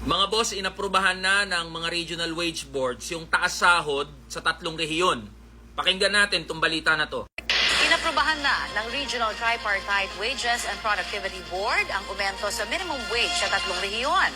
Mga boss, inaprubahan na ng mga regional wage boards yung taas sahod sa tatlong rehiyon. Pakinggan natin itong balita na to. Inaprubahan na ng Regional Tripartite Wages and Productivity Board ang umento sa minimum wage sa tatlong rehiyon.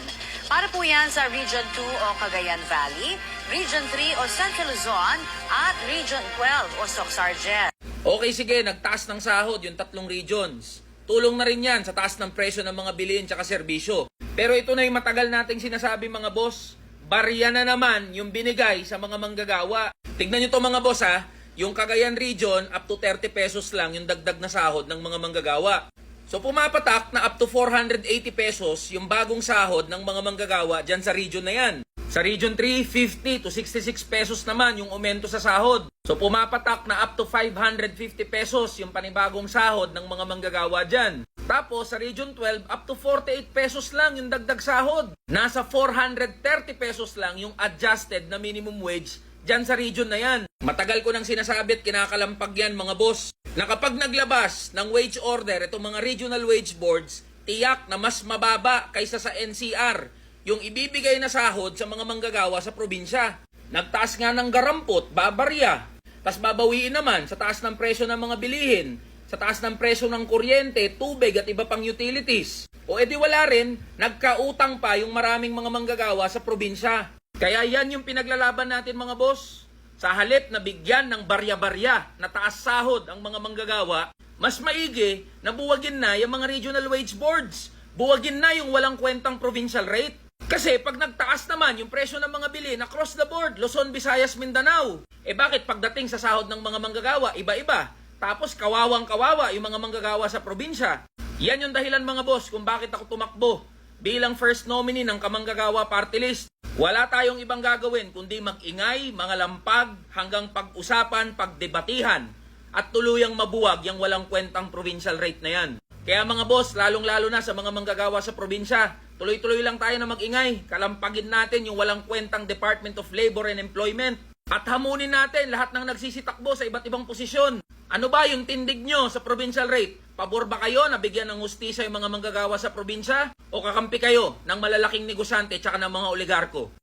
Para po yan sa Region 2 o Cagayan Valley, Region 3 o Central Luzon, at Region 12 o Soc-Sargent. Okay, sige, nagtaas ng sahod yung tatlong regions. Tulong na rin yan sa taas ng presyo ng mga bilihin tsaka serbisyo. Pero ito na yung matagal nating sinasabi mga boss. Barya na naman yung binigay sa mga manggagawa. Tignan nyo to mga boss ha. Yung Cagayan Region, up to 30 pesos lang yung dagdag na sahod ng mga manggagawa. So pumapatak na up to 480 pesos yung bagong sahod ng mga manggagawa dyan sa region na yan. Sa Region 3, 50 to 66 pesos naman yung aumento sa sahod. So pumapatak na up to 550 pesos yung panibagong sahod ng mga manggagawa dyan. Tapos sa Region 12, up to 48 pesos lang yung dagdag sahod. Nasa 430 pesos lang yung adjusted na minimum wage dyan sa region na yan. Matagal ko nang sinasabi at kinakalampag yan mga boss na kapag naglabas ng wage order itong mga regional wage boards, tiyak na mas mababa kaysa sa NCR yung ibibigay na sahod sa mga manggagawa sa probinsya. Nagtaas nga ng garampot, babarya. Tapos babawiin naman sa taas ng presyo ng mga bilihin, sa taas ng presyo ng kuryente, tubig at iba pang utilities. O edi wala rin, nagkautang pa yung maraming mga manggagawa sa probinsya. Kaya yan yung pinaglalaban natin mga boss. Sa halip na bigyan ng barya-barya na taas sahod ang mga manggagawa, mas maigi na buwagin na yung mga regional wage boards. Buwagin na yung walang kwentang provincial rate. Kasi pag nagtaas naman yung presyo ng mga bilhin across the board, Luzon, Visayas, Mindanao, eh bakit pagdating sa sahod ng mga manggagawa, iba-iba? Tapos kawawang kawawa yung mga manggagawa sa probinsya. Yan yung dahilan mga boss kung bakit ako tumakbo bilang first nominee ng Kamanggagawa Party List. Wala tayong ibang gagawin kundi mag-ingay, mga lampag, hanggang pag-usapan, pagdebatihan, at tuluyang mabuwag yung walang kwentang provincial rate na yan. Kaya mga boss, lalong-lalo na sa mga manggagawa sa probinsya, tuloy-tuloy lang tayo na mag-ingay. Kalampagin natin yung walang kwentang Department of Labor and Employment. At hamunin natin lahat ng nagsisitakbo sa iba't ibang posisyon. Ano ba yung tindig nyo sa provincial rate? Pabor ba kayo na bigyan ng hustisya yung mga manggagawa sa probinsya? O kakampi kayo ng malalaking negosyante tsaka ng mga oligarko?